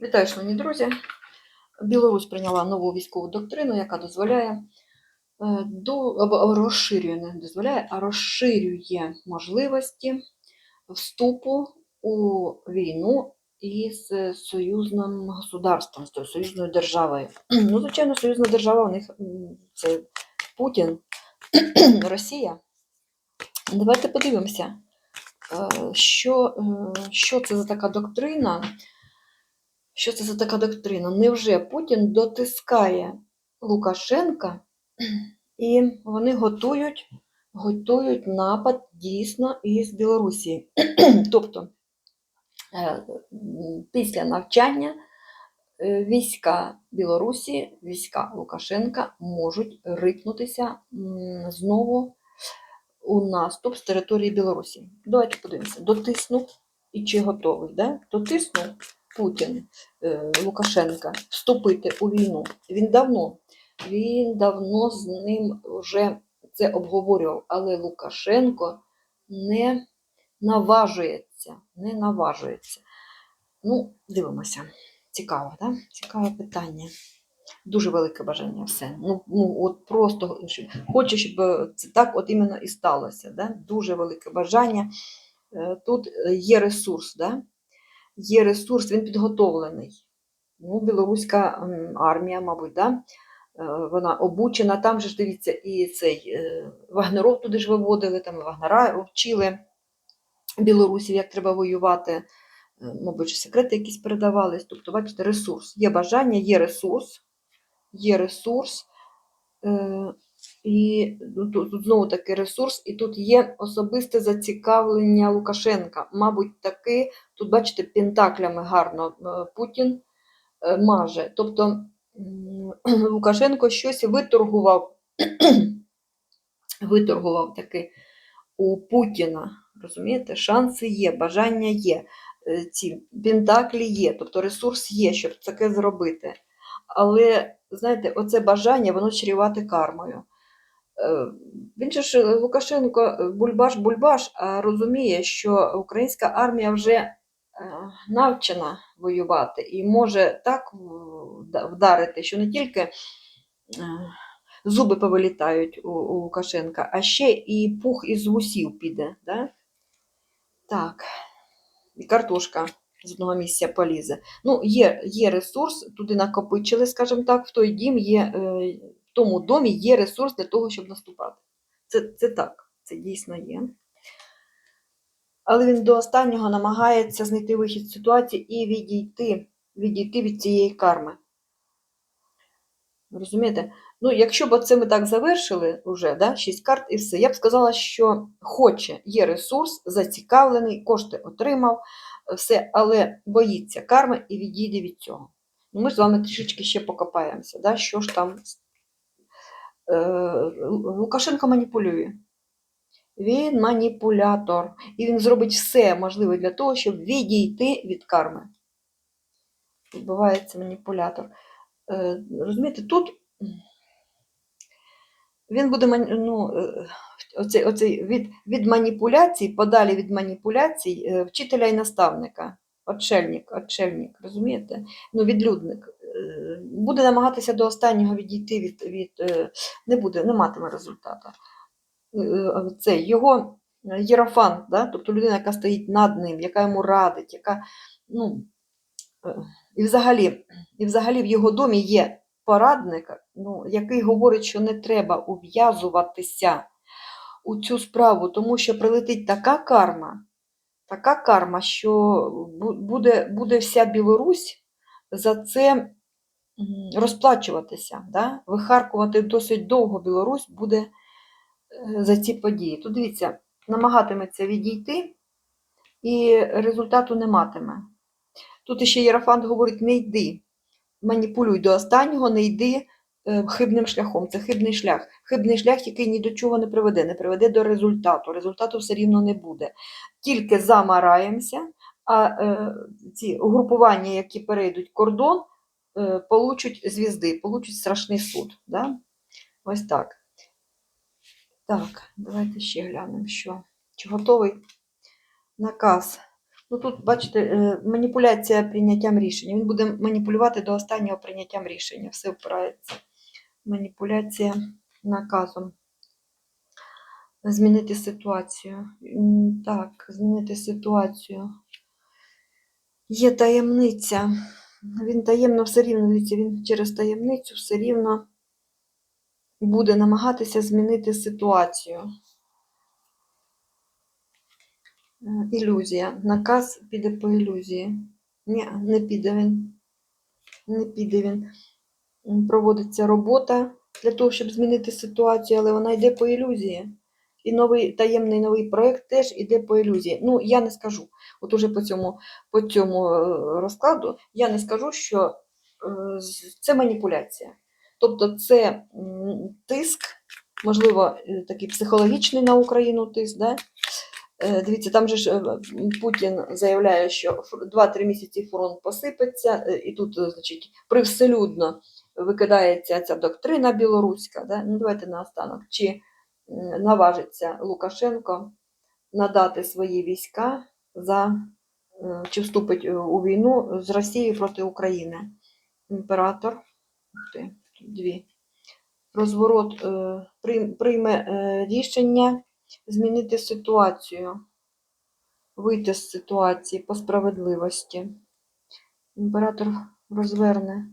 Вітаю, шановні друзі. Білорусь прийняла нову військову доктрину, яка дозволяє е, до або розширює, не дозволяє, а розширює можливості вступу у війну із союзним государством, з союзною державою. Ну, звичайно, союзна держава у них це Путін, Росія. Давайте подивимося, е, що, е, що це за така доктрина. Що це за така доктрина? Невже Путін дотискає Лукашенка, і вони готують, готують напад дійсно із Білорусі? тобто е, після навчання е, війська Білорусі, війська Лукашенка можуть рипнутися знову у наступ з території Білорусі. Давайте подивимося. Дотиснув і чи готовий? Да? Дотиснув Путін е, Лукашенка вступити у війну. Він давно, він давно з ним вже це обговорював, але Лукашенко не наважується, не наважується. Ну, дивимося. Цікаво? Да? Цікаве питання. Дуже велике бажання все. Ну, ну от просто хочу, щоб це так от іменно і сталося. Да? Дуже велике бажання. Е, Тут е, є ресурс, да? Є ресурс, він підготовлений. Ну, білоруська армія, мабуть, да? е, вона обучена. Там же ж дивіться, і цей е, Вагнеров туди ж виводили, там Вагнера вчили білорусів, як треба воювати. Е, Мабуть, секрети якісь передавались. Тобто, бачите, ресурс. Є бажання, є ресурс, є ресурс. І ну, тут, тут знову таки ресурс, і тут є особисте зацікавлення Лукашенка. Мабуть, таки, тут, бачите, пентаклями гарно е, Путін е, маже. Тобто Лукашенко щось виторгував, виторгував таки у Путіна. Розумієте, шанси є, бажання є, е, ці пентаклі є, тобто ресурс є, щоб таке зробити. Але, знаєте, оце бажання, воно чрівати кармою. Е, Він ж е, Лукашенко е, бульбаш-бульбаш, а розуміє, що українська армія вже навчена воювати і може так вдарити, що не тільки зуби повилітають у, Лукашенка, а ще і пух із вусів піде. Да? Так, і картошка з одного місця полізе. Ну, є, є ресурс, туди накопичили, скажімо так, в той дім є, е, тому домі є ресурс для того, щоб наступати. Це, це так, це дійсно є. Але він до останнього намагається знайти вихід з ситуації і відійти, відійти від цієї карми. Розумієте? Ну, якщо б оце ми так завершили вже, да, 6 карт і все, я б сказала, що хоче, є ресурс, зацікавлений, кошти отримав, все, але боїться карми і відійде від цього. Ну, ми з вами трішечки ще покопаємося, да, що ж там. Е, Лукашенко маніпулює. Він маніпулятор. І він зробить все можливе для того, щоб відійти від карми. Відбувається маніпулятор. Е, Розумієте, тут він буде ну, е, оцей, оцей від, від маніпуляцій, подалі від маніпуляцій вчителя і наставника. Отшельник, отшельник, розумієте? Ну, відлюдник. Буде намагатися до останнього відійти від, від е, не буде, не матиме результату. Е, е, його єрофант, да? тобто людина, яка стоїть над ним, яка йому радить, яка, ну, і взагалі, і взагалі в його домі є порадник, ну, який говорить, що не треба ув'язуватися у цю справу, тому що прилетить така карма, така карма, що буде, буде вся Білорусь за це розплачуватися, да? вихаркувати досить довго Білорусь буде е, за ці події. Тут дивіться, намагатиметься відійти і результату не матиме. Тут іще Єрофант говорить: не йди, маніпулюй до останнього, не йди е, хибним шляхом. Це хибний шлях. Хибний шлях, який ні до чого не приведе, не приведе до результату. Результату все рівно не буде. Тільки замараємося, а е, ці угрупування, які перейдуть кордон, получать звізди, получать страшний суд. Да? Ось так. Так, давайте ще глянемо, що. Чи готовий наказ Ну тут, бачите, е, маніпуляція прийняттям рішення. Він буде маніпулювати до останнього прийняттям рішення. Все впирається. Маніпуляція наказом. Змінити ситуацію. Так, змінити ситуацію. Є таємниця. Він таємно все рівно, він через таємницю все рівно буде намагатися змінити ситуацію. Е, Ілюзія. Наказ піде по ілюзії. Ні, не піде він. Не піде він. Проводиться робота для того, щоб змінити ситуацію, але вона йде по ілюзії. І новий таємний новий проєкт теж іде по ілюзії. Ну, я не скажу. От уже по цьому, по цьому е, розкладу я не скажу, що е, це маніпуляція. Тобто це тиск, можливо, е, такий психологічний на Україну тиск. Да? Дивіться, там же ж Путін заявляє, що фр- 2-3 місяці фронт посипеться, і тут, значить, привселюдно викидається ця доктрина білоруська. Да? Ну, давайте наостанок. Чи наважиться Лукашенко надати свої війська за е, чи вступить е, у війну з Росією проти України? Імператор. Дві. Розворот е, прийме е, рішення змінити ситуацію, вийти з ситуації по справедливості. Імператор розверне.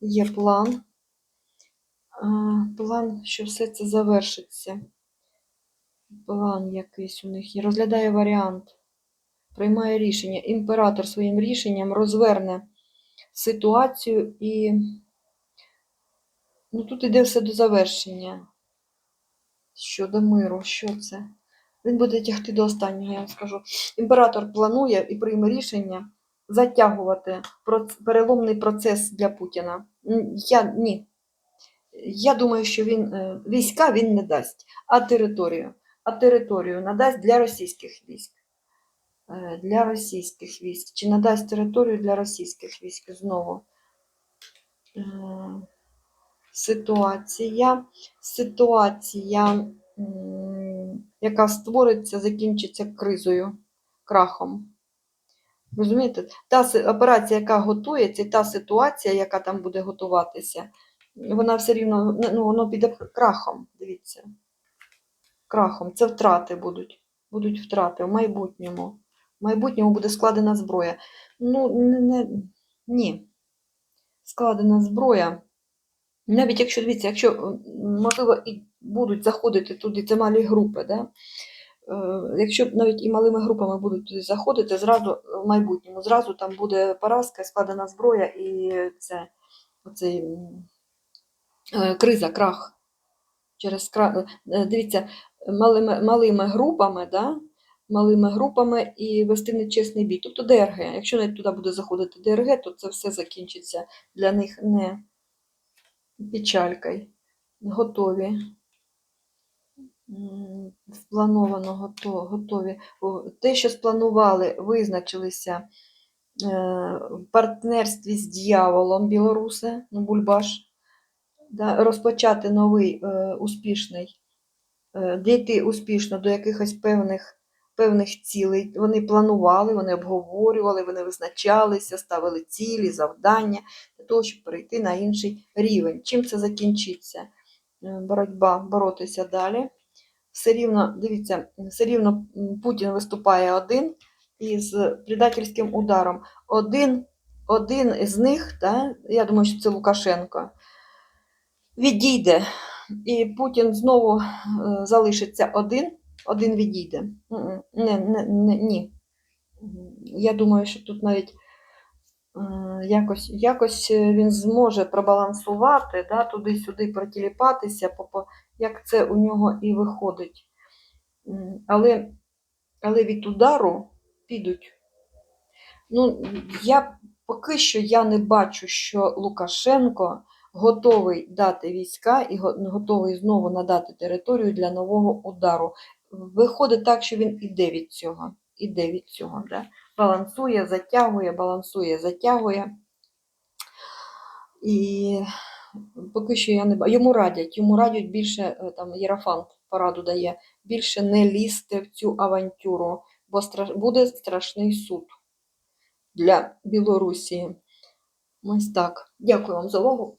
Є план. План, що все це завершиться. План якийсь у них є. Розглядає варіант. Приймає рішення. Імператор своїм рішенням розверне ситуацію і ну, тут іде все до завершення. Щодо миру, що це? Він буде тягти до останнього, я вам скажу. Імператор планує і прийме рішення затягувати переломний процес для Путіна. Я ні. Я думаю, що він е, війська він не дасть, а територію. А територію надасть для російських військ. Е, Для російських військ. Чи надасть територію для російських військ знову? Е, Ситуація. Ситуація, яка створиться, закінчиться кризою, крахом. Розумієте? Та операція, яка готується, та ситуація, яка там буде готуватися, вона все рівно ну, воно піде крахом. Дивіться. Крахом. Це втрати будуть. Будуть втрати в майбутньому. В майбутньому буде складена зброя. Ну, не, не, ні. Складена зброя. Навіть якщо дивіться, якщо можливо і будуть заходити туди, це малі групи, да? Е, якщо навіть і малими групами будуть туди заходити, зразу в майбутньому, зразу там буде поразка, складена зброя і це оцей е, криза, крах. Через крах. Е, Дивіться, малими, малими групами, да? малими групами і вести нечесний бій. Тобто ДРГ. Якщо навіть туди буде заходити ДРГ, то це все закінчиться для них не печалькою. Готові. Сплановано готові. Те, що спланували, визначилися е, в партнерстві з дьяволом білоруси, ну, Бульбаш, да, розпочати новий е, успішний, е, дійти успішно до якихось певних, певних цілей. Вони планували, вони обговорювали, вони визначалися, ставили цілі, завдання для того, щоб перейти на інший рівень. Чим це закінчиться? Е, Боротьба, боротися далі. Все рівно, дивіться, все рівно Путін виступає один із предательським ударом. Один, один із них, да, я думаю, що це Лукашенко, відійде. І Путін знову е, залишиться один, один відійде. Не, не, не, ні. Я думаю, що тут навіть е, якось, якось е, він зможе пробалансувати, да, туди-сюди протіліпатися, як це у нього і виходить. Але, але від удару підуть. Ну, я поки що я не бачу, що Лукашенко готовий дати війська і готовий знову надати територію для нового удару. Виходить так, що він іде від цього. Іде від цього. Да? Балансує, затягує, балансує, затягує. І поки що я не бачу. Йому радять, йому радять більше, е, там Єрафант пораду дає, більше не лізти в цю авантюру, бо стра- буде страшний суд для Білорусі. Ось так. Дякую вам за увагу.